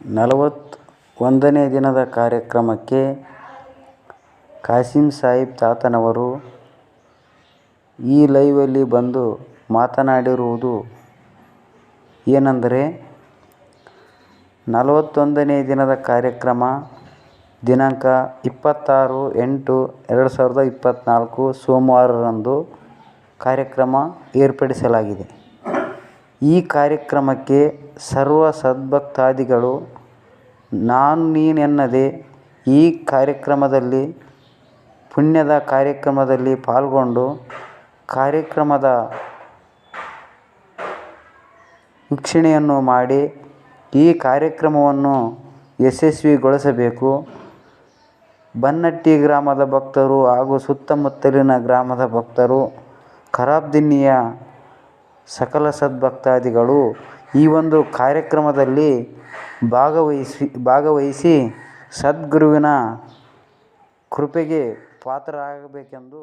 ನಲವತ್ತೊಂದನೇ ದಿನದ ಕಾರ್ಯಕ್ರಮಕ್ಕೆ ಕಾಸಿಂ ಸಾಹಿಬ್ ತಾತನವರು ಈ ಲೈವಲ್ಲಿ ಬಂದು ಮಾತನಾಡಿರುವುದು ಏನೆಂದರೆ, ನಲವತ್ತೊಂದನೇ ದಿನದ ಕಾರ್ಯಕ್ರಮ ದಿನಾಂಕ ಇಪ್ಪತ್ತಾರು ಎಂಟು ಎರಡು ಸಾವಿರದ ಇಪ್ಪತ್ತ್ನಾಲ್ಕು ಸೋಮವಾರರಂದು ಕಾರ್ಯಕ್ರಮ ಏರ್ಪಡಿಸಲಾಗಿದೆ. ಈ ಕಾರ್ಯಕ್ರಮಕ್ಕೆ ಸರ್ವ ಸದ್ಭಕ್ತಾದಿಗಳು ನಾನು ನೀನೆನ್ನದೆ ಈ ಕಾರ್ಯಕ್ರಮದಲ್ಲಿ, ಪುಣ್ಯದ ಕಾರ್ಯಕ್ರಮದಲ್ಲಿ ಪಾಲ್ಗೊಂಡು ಕಾರ್ಯಕ್ರಮದ ವೀಕ್ಷಣೆಯನ್ನು ಮಾಡಿ ಈ ಕಾರ್ಯಕ್ರಮವನ್ನು ಯಶಸ್ವಿಗೊಳಿಸಬೇಕು. ಬನ್ನಟ್ಟಿ ಗ್ರಾಮದ ಭಕ್ತರು ಹಾಗೂ ಸುತ್ತಮುತ್ತಲಿನ ಗ್ರಾಮದ ಭಕ್ತರು ಖರಾಬ್ದಿನ್ನಿಯ ಸಕಲ ಸದ್ಭಕ್ತಾದಿಗಳು ಈ ಒಂದು ಕಾರ್ಯಕ್ರಮದಲ್ಲಿ ಭಾಗವಹಿಸಿ ಭಾಗವಹಿಸಿ ಸದ್ಗುರುವಿನ ಕೃಪೆಗೆ ಪಾತ್ರರಾಗಬೇಕೆಂದು